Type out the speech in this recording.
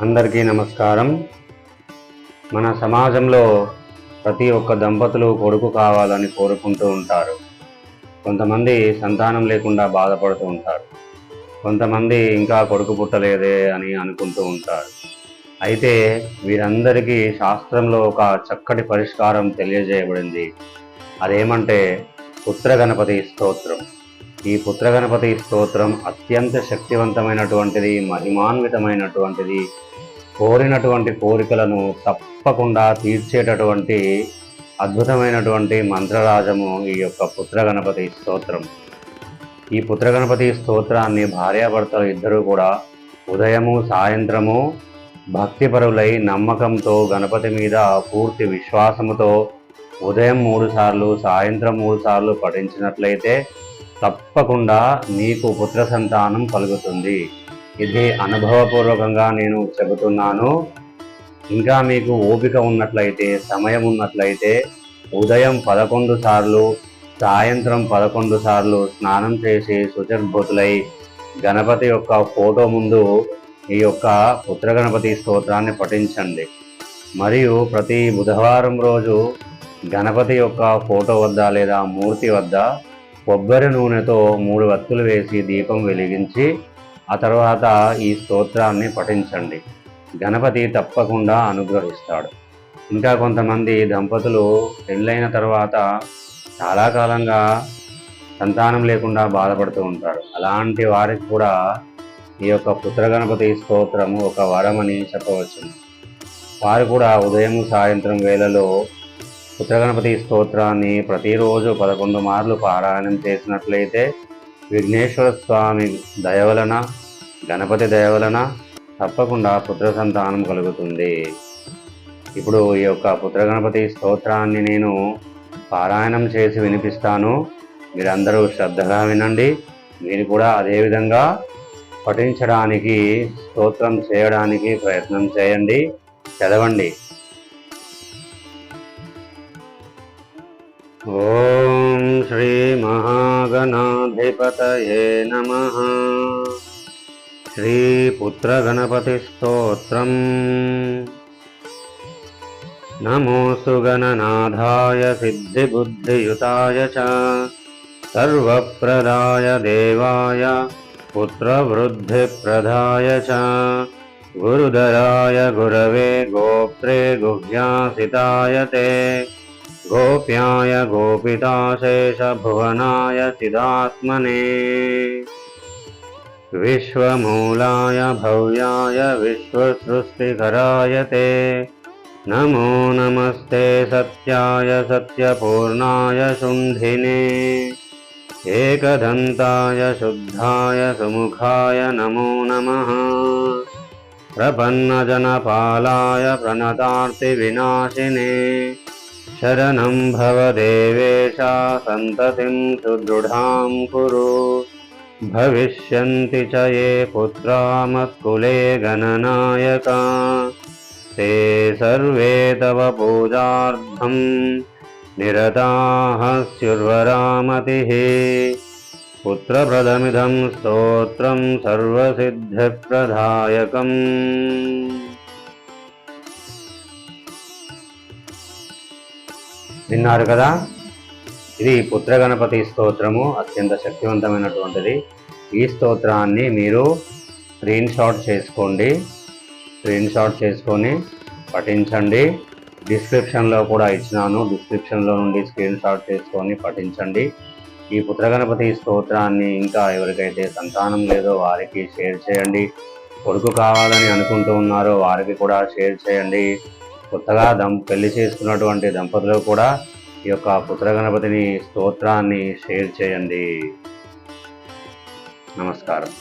అందరికీ నమస్కారం. మన సమాజంలో ప్రతి ఒక్క దంపతులు కొడుకు కావాలని కోరుకుంటూ ఉంటారు. కొంతమంది సంతానం లేకుండా బాధపడుతూ ఉంటారు. కొంతమంది ఇంకా కొడుకు పుట్టలేదే అని అనుకుంటూ ఉంటారు. అయితే వీరందరికీ శాస్త్రంలో ఒక చక్కటి పరిష్కారం తెలియజేయబడింది. అదేమంటే పుత్ర గణపతి స్తోత్రం. ఈ పుత్ర గణపతి స్తోత్రం అత్యంత శక్తివంతమైనటువంటిది మహిమాన్వితమైనటువంటిది. కోరినటువంటి కోరికలను తప్పకుండా తీర్చేటటువంటి అద్భుతమైనటువంటి మంత్రరాజము ఈ యొక్క పుత్ర గణపతి స్తోత్రం. ఈ పుత్ర గణపతి స్తోత్రాన్ని భార్యాభర్తలు ఇద్దరూ కూడా ఉదయము సాయంత్రము భక్తిపరులై నమ్మకంతో గణపతి మీద పూర్తి విశ్వాసముతో ఉదయం మూడు సార్లు సాయంత్రం మూడు సార్లు పఠించినట్లయితే తప్పకుండా మీకు పుత్ర సంతానం కలుగుతుంది. ఇది అనుభవపూర్వకంగా నేను చెబుతున్నాను. ఇంకా మీకు ఓపిక ఉన్నట్లయితే సమయం ఉన్నట్లయితే ఉదయం పదకొండు సార్లు సాయంత్రం పదకొండు సార్లు స్నానం చేసి శుచర్భూతులై గణపతి యొక్క ఫోటో ముందు ఈ యొక్క పుత్ర గణపతి స్తోత్రాన్ని పఠించండి. మరియు ప్రతి బుధవారం రోజు గణపతి యొక్క ఫోటో వద్ద లేదా మూర్తి వద్ద కొబ్బరి నూనెతో మూడు వత్తులు వేసి దీపం వెలిగించి ఆ తర్వాత ఈ స్తోత్రాన్ని పఠించండి. గణపతి తప్పకుండా అనుగ్రహిస్తాడు. ఇంకా కొంతమంది దంపతులు పెళ్ళైన తర్వాత చాలా కాలంగా సంతానం లేకుండా బాధపడుతూ ఉంటారు. అలాంటి వారికి కూడా ఈ యొక్క పుత్ర గణపతి స్తోత్రము ఒక వరమని చెప్పవచ్చు వారు కూడా ఉదయం సాయంత్రం వేళలో ఉత్తరగణపతి స్తోత్రాన్ని ప్రతిరోజు పదకొండు మార్లు పారాయణం చేసినట్లయితే విఘ్నేశ్వర స్వామి దయవలన గణపతి దయవలన తప్పకుండా పుత్ర సంతానం కలుగుతుంది. ఇప్పుడు ఈ యొక్క పుత్రగణపతి స్తోత్రాన్ని నేను పారాయణం చేసి వినిపిస్తాను. మీరందరూ శ్రద్ధగా వినండి. మీరు కూడా అదేవిధంగా పఠించడానికి స్తోత్రం చేయడానికి ప్రయత్నం చేయండి. చదవండి. ॐ श्रीमहागणाधिपतये नमः। श्रीपुत्रगणपतिस्तोत्रम्। नमोऽस्तु गणनाथाय सिद्धिबुद्धियुताय च। सर्वप्रदाय देवाय पुत्रवृद्धिप्रदाय च। गुरुधराय गुरवे गोप्त्रे गुह्यासिताय ते। गोप्याय गोपिताशेषभुवनाय चिदात्मने। विश्वमूलाय भव्याय विश्वसृष्टिकराय ते। नमो नमस्ते सत्याय सत्यपूर्णाय शुण्ठिने एकदन्ताय शुद्धाय सुमुखाय नमो नमः। प्रपन्नजनपालाय प्रणतार्तिविनाशिने शरणं भव देवेशा सन्ततिं सुदृढां कुरु। भविष्यन्ति च ये पुत्रा मत्कुले गणनायका। ते सर्वे तव पूजार्थं निरताः स्युर्वरामतिः पुत्रप्रदमिदं स्तोत्रं सर्वसिद्धिप्रदायकम् విన్నారు కదా? ఇది పుత్ర గణపతి స్తోత్రము అత్యంత శక్తివంతమైనటువంటిది. ఈ స్తోత్రాన్ని మీరు స్క్రీన్ షాట్ చేసుకోండి. స్క్రీన్ షాట్ చేసుకొని పఠించండి. డిస్క్రిప్షన్లో కూడా ఇచ్చినాను. డిస్క్రిప్షన్లో నుండి స్క్రీన్ షాట్ చేసుకొని పఠించండి. ఈ పుత్రగణపతి స్తోత్రాన్ని ఇంకా ఎవరికైతే సంతానం లేదో వారికి షేర్ చేయండి. కొడుకు కావాలని అనుకుంటూ ఉన్నారో వారికి కూడా షేర్ చేయండి. కొత్తగా దం పెళ్ళి చేసుకున్నటువంటి దంపతులు కూడా ఈ యొక్క పుత్ర గణపతిని స్తోత్రాన్ని షేర్ చేయండి. నమస్కారం.